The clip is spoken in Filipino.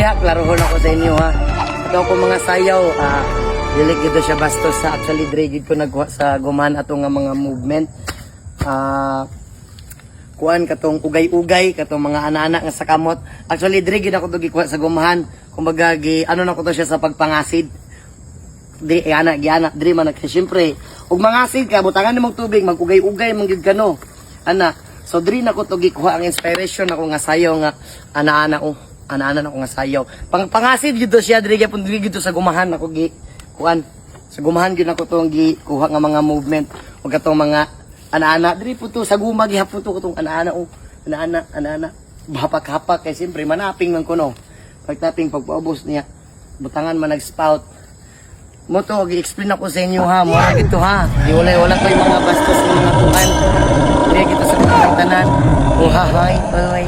klarohon ako sa inyo ha. Ito ako mga sayaw, ah, dili gid siya bastos sa actually dre gid ko nagkuha sa guman ato nga mga movement. Ah, kuan katong ugay-ugay katong mga ana-ana nga sa kamot. Actually dre gid ako to sa gumahan. Kumbaga gi ano na ko to siya sa pagpangasid. Di eh, ana giana dre man kasi syempre ug mangasid ka butangan nimong tubig magugay-ugay man gyud kano. Ana So diri na ko to gikuha ang inspiration ako nga sayaw nga ana-ana oh ana-ana ako nga sayaw. Pang pangasid gyud siya diri gyapon diri gyud sa gumahan ako gi kuan. Sa gumahan gyud ako to gi kuha nga mga movement ug katong mga ana-ana diri po to sa guma gihapon to katong ana-ana oh ana-ana ana-ana hapak-hapak kay siyempre manaping man kuno. Pagtaping pagpaubos niya butangan man nag-spout mo to, gi-explain ako sa inyo ha, mo ito ha. Di wala wala yung mga bastos ng mga tukan. Hindi kita sa tanan. Muhahay, oy.